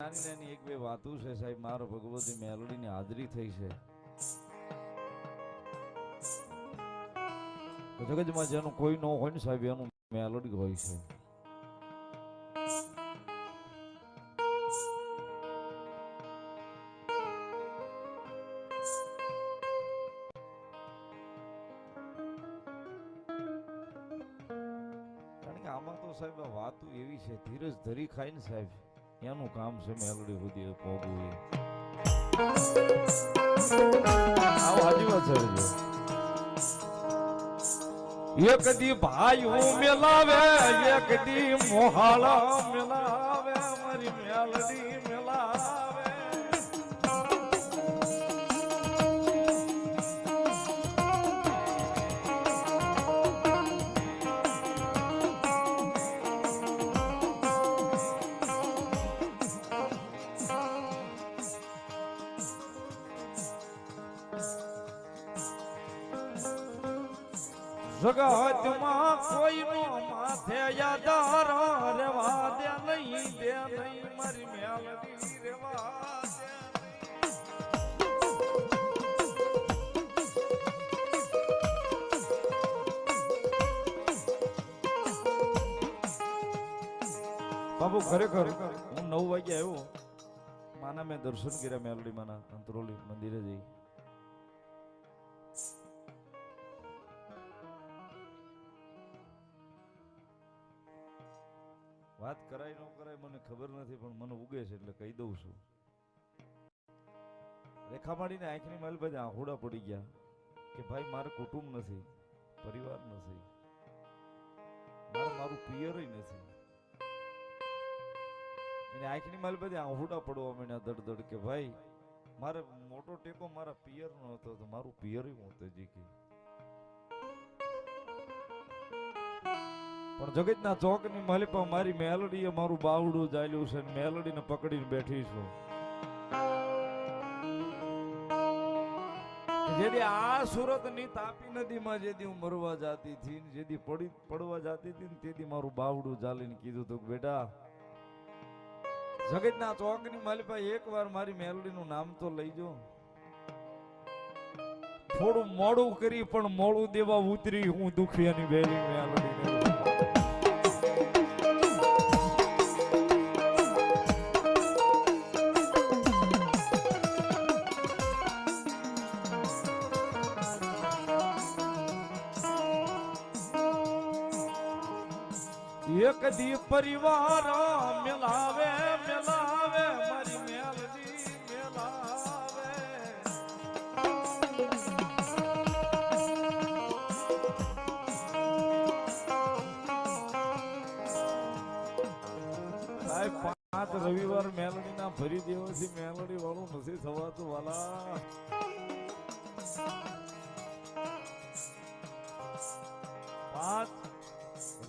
નાની એક બે વાતો છે સાહેબ, મારો ભગવતી મેલોડીની હાજરી થઈ છે. જગતમાં જેનું કોઈ ન હોય ને સાહેબ, એનું મેલોડી હોય છે. કારણ કે આમાં તો સાહેબ વાતો એવી છે, ધીરજ ધરી ખાય ને સાહેબ. એનું કામ છે મેલડી સુધી પહોંચવું એ. એક દી ભાઈ મેલાવે, એક દી મોહાળા મેલાવે, મારી મેલડી જગતમાં કોઈનો માથે યાદાર રેવા દે નહીં દે નહીં, મારી મેલડી રેવા બાબુ, ખરેખર હું નવ વાગે આવ્યો. માના મેં દર્શન કર્યા મેલડી માના અંતરોલી મંદિરે જઈ. કરાય મને ખબર નથી, પણ મને ઉગે છે એટલે કહી દઉં છું. રેખા માડીને આંખની માલ બધા આંખોડા પડી ગયા કે ભાઈ, મારે કુટુંબ નથી, પરિવાર નથી. મારે પિયર નથી. એને આંખની માલ બધી આંહુડા પડવા માંડ્યા દડ દડ કે ભાઈ, મારે મોટો ટેકો મારા પિયર નો હતો તો મારું પિયર મોતે જીકી પણ જગતના ચોકની માલિપા મારી મેલડીએ મારું બાવડું ચાલ્યું છે ને મેલડીને પકડીને બેઠી છું. જેદી આ સુરતની તાપી નદીમાં જેદી હું મરવા જાતી હતી ને જેદી પડી પડવા જાતી હતી ને તેથી મારું બાવડું ચાલીને કીધું તું કે બેટા, જગતના ચોકની માલિપા એકવાર મારી મેલડીનું નામ તો લઈ જો થોડું મોડું કરી પણ મોડું દેવા ઉતરી હું દુખિયાની વેલી મેલડીને. એક દી પરિવાર મેલાવે, મિલાવે, મારી મેલજી મિલાવે. પાંચ રવિવાર મેલડી ના ફરી દેવાથી મેલડી વાળું નથી થવાતું, વાલા.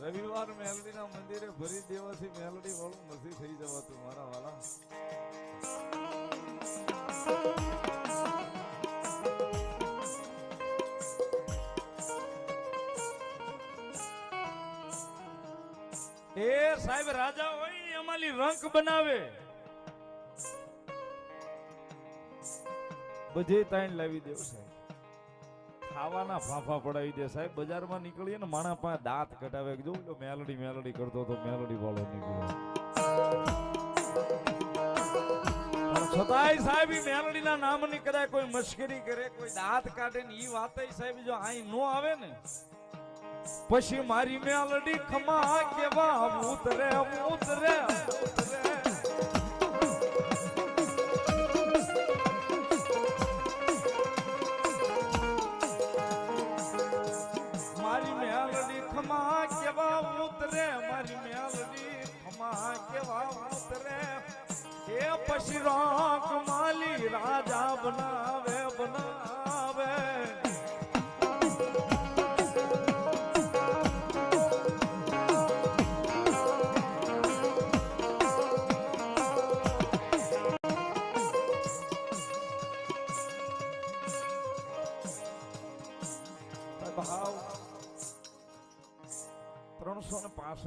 રવિવાર મેલડી ના મંદિરે ભરી દેવાથી મેલડી વાળું નથી થઈ જવાતું, મારા વાલા. એ સાહેબ, રાજા હોય ને અમારી રંક બનાવે. બધે તાણ લાવી દેવ, સાહેબ. ખાવાના ફાફા પડાવી દે સાહેબ. બજારમાં નીકળીએ ને માણા પાસે દાંત કટાવે જો મેલડી મેલડી કરતો તો મેલડી વાળો નીકળ્યો. છતાંય સાહેબ, ઈ મેલડીના નામની કદાચ કોઈ મશ્કરી કરે, કોઈ દાંત કાઢે ને ઈ વાત સાહેબ, જો અહીં નો આવે ને, પછી મારી મેલડી ખમા કેવા, ઉતરે ઉતરે ઉતરે.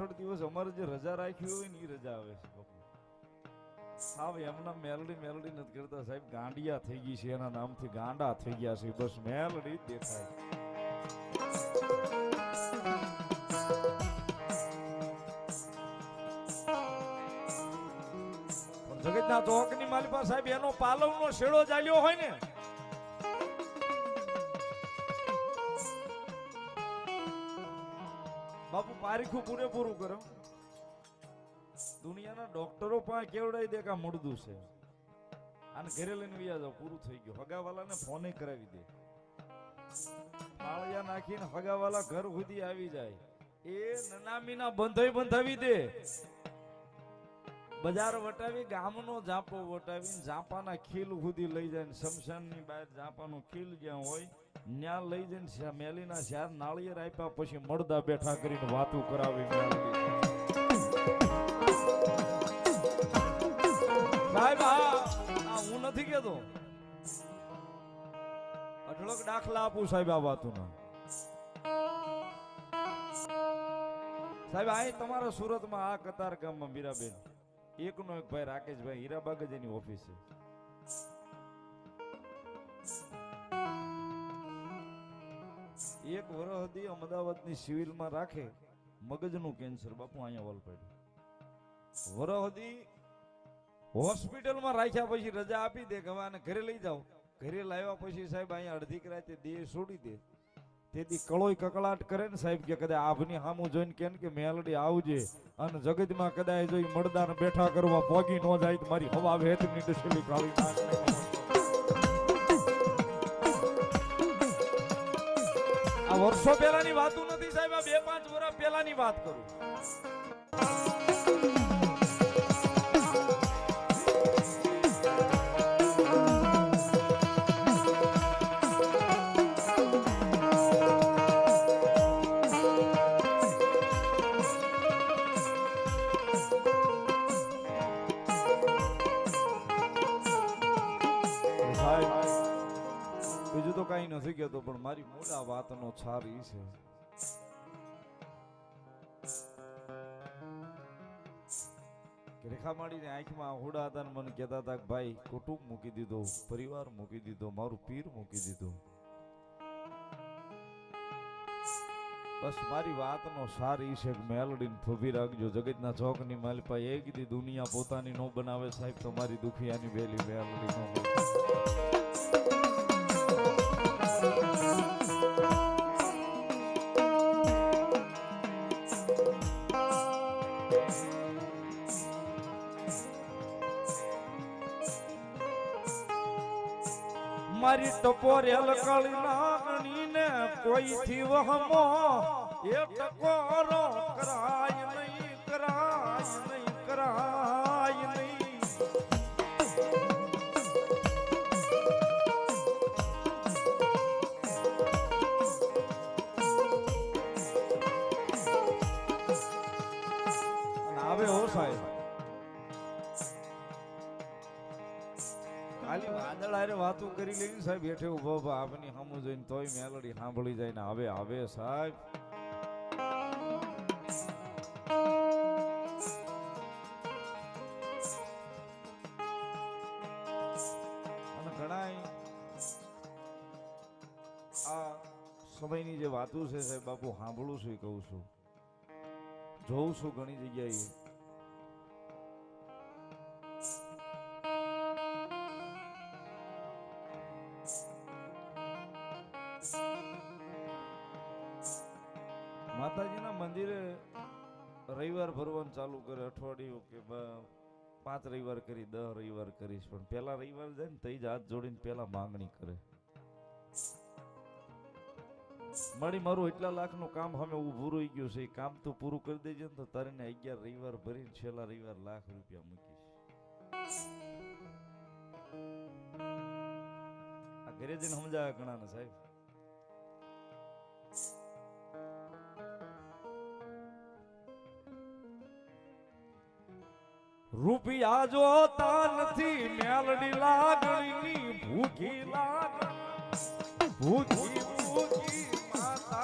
પાસઠ દિવસ અમારે જે રજા રાખી હોય ને એ રજા આવે છે બાપુ. સાવ એમના મેલડી મેલડી નથી કરતા. સાહેબ, ગાંડિયા થઈ ગઈ છે. એના નામથી ગાંડા થઈ ગયા છે. બસ મેલડી દેખાય. જગતના ચોકની માલિપા સાહેબ, એનો પાલવ નો શેડો ચાલ્યો હોય ને બાપુ પૂરેપૂરું કરો. દુનિયાના ડોક્ટરો પણ કેવડાવી દે કે મળદું છે? આને ઘરે લઈને વ્યા જાવ પૂરું થઈ ગયું. હગાવાલાને ફોને કરાવી દે. માળિયા નાખીને હગાવાલા ઘર સુધી આવી જાય. એ નનામીના બંધોય બંધાવી દે. બજાર વટાવી, ગામનો જાપો વટાવી જાપાના ખીલ સુધી લઈ જાય શમશાનની બહાર જાપાનું ખીલ જ્યાં હોય ન્યા લઈ જઈને મેલીના ચાર નાળિયેર આપ્યા પછી મળદા બેઠા કરીને વાતું કરાવી સાહેબ, હું નથી કેતો અઢળક દાખલા આપું સાહેબ આ વાતોના. સાહેબ, અહીં તમારા સુરતમાં આ કતાર ગામમાં મીરાબેન. એકનો એક ભાઈ રાકેશભાઈ હીરાબાગ જ એની ઓફિસ છે. એક વર્ષ હતી અમદાવાદની સિવિલમાં રાખે મગજનું કેન્સર. બાપુ, અહીંયા વલ પડ્યું. વર્ષ હોસ્પિટલમાં રાખ્યા પછી રજા આપી દે, કે આને ઘરે લઈ જાઓ. ઘરે લાવ્યા પછી સાહેબ, અહીંયા અડધી રાતે દેહ છોડી દે. તેથી કળોય કકળાટ કરે ને સાહેબ, કે કદાચ આભની સામું જોઈને કે ને કે મેલડી આવજે અને જગતમાં કદાચ જોઈ મળદાને બેઠા કરવા પોગી ન જાય તો મારી હવા વેતની ડસેલી કાઢી નાખે. વર્ષો પહેલાની વાતું નથી સાહેબ બે પાંચ વર્ષ પહેલાની વાત કરું. કઈ નથી કહેતો પણ મારી મોટા વાતનો છાર ઈ છે. રેખા માડીને આંખમાં હોડા હતા ને મને કહેતા હતા કે ભાઈ, કુટુંબ મૂકી દીધો, પરિવાર મૂકી દીધો, મારું પીર મૂકી દીધો. બસ મારી વાતનો સાર ઈ છે કે મેલડીને થોભી રાખજો. જગતના ચોકની માલિપા એક દી દુનિયા પોતાની નો બનાવે સાહેબ તમારી દુખિયાની વેલી મેલડી નો મારી ટપોરેલ કળી નાગણી ને કોઈ થી વહમો એ ટકોરો કરાય. વાતો કરી લઈને સાહેબ, હેઠે ઊભો ઊભો આપની સામું જોઈને તોય મેલડી સાંભળી જાય ને હવે હવે સાહેબ સમયની જે વાતો છે સાહેબ, બાપુ સાંભળું છું એ કહું છું. જોઉં છું ઘણી જગ્યાએ. ચાલુ કરે અઠવાડિયું કે પાંચ રવિવાર કરી દસ રવિવાર કરીશ. પણ પેલા રવિવાર જાય ને તઈ જ હાથ જોડીને પેલા માંગણી કરે. મારી મારું એટલા લાખનું કામ અમે ઊભું રહી ગયું છે. એ કામ તો પૂરું કરી દેજે ને તો તારે ને અગિયાર રવિવાર ભરીને છેલ્લા રવિવાર લાખ રૂપિયા મૂકીશ. આ ઘરે જઈને સમજાવે ઘણા ને સાહેબ. रुपया जो तान थी मेलडी लागनी भूखी लाग भूखी भूखी माता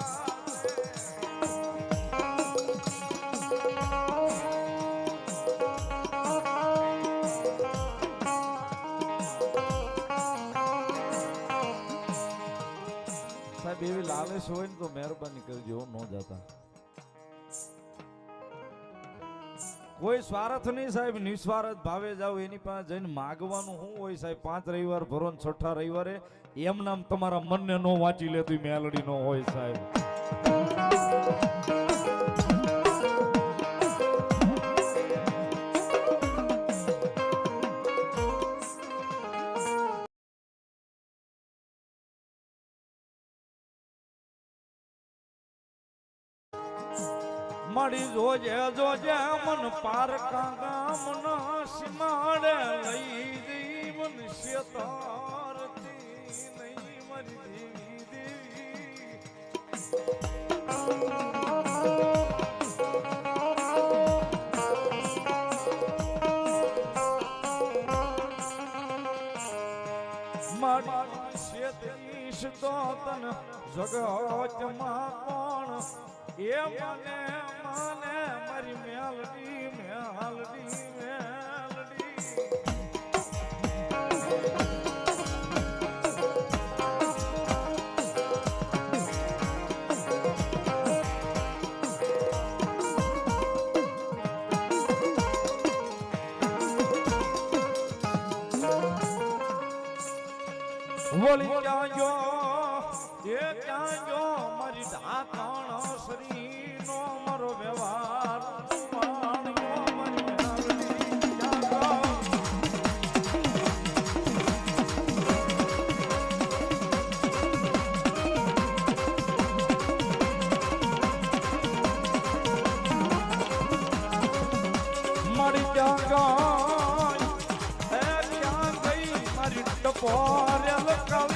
साहब ये हो तो मेहरबानी कर जो नौ जाता કોઈ સ્વાર્થ નહીં સાહેબ, નિસ્વાર્થ ભાવે જાવ એની પાસે જઈને માગવાનું શું હોય સાહેબ? પાંચ રવિવાર ભરો છઠ્ઠા રવિવારે એમ નામ તમારા મનને નો વાંચી લેતું, મેલડી નો હોય સાહેબ. મળી જોજે જોજે મન પાર ગામના સીમાડે લઈ જઈ મન શેતારતી નહીં મરી દેવી દેવી શેતરીશ તો તન જગતમાં કોણ એ મને મને મારી મેલડી મેલડી વળી ક્યાં ગયો? એ ક્યાં ગયો? મારી ઢાકણ શ્રી મારી ક્યાં ગાય હે ક્યાં ગઈ મારી ટપોરેલ કાળીનાથની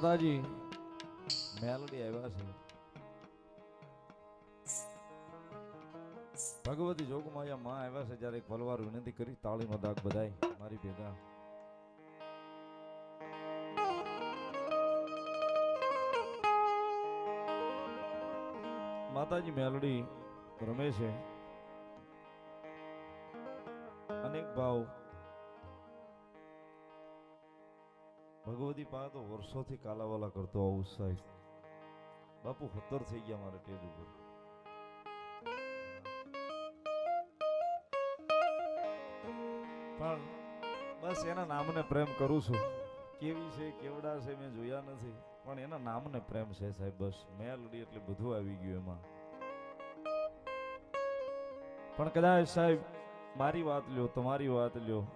માતાજી મેલડી આવ્યા છે. ભગવતી જોગમાયા માં આવ્યા છે જ્યારે એક ભલવાર વિનંતી કરી, તાળીનો દાગ બધાય, મારી ભેગા. માતાજી મેલડી રમે છે. અનેક ભાવ ભગવતી પા તો વર્ષોથી કાલાવાલા કરતો આવું સાહેબ બાપુ, હતર થઈ ગયા મારે ટેજ ઉપર. પણ બસ એના નામને પ્રેમ કરું છું. કેવી છે, કેવડા છે, મેં જોયા નથી. પણ એના નામને પ્રેમ છે સાહેબ, બસ. મેલડી એટલે બધું આવી ગયું એમાં. પણ કદાચ સાહેબ, મારી વાત લ્યો, તમારી વાત લ્યો.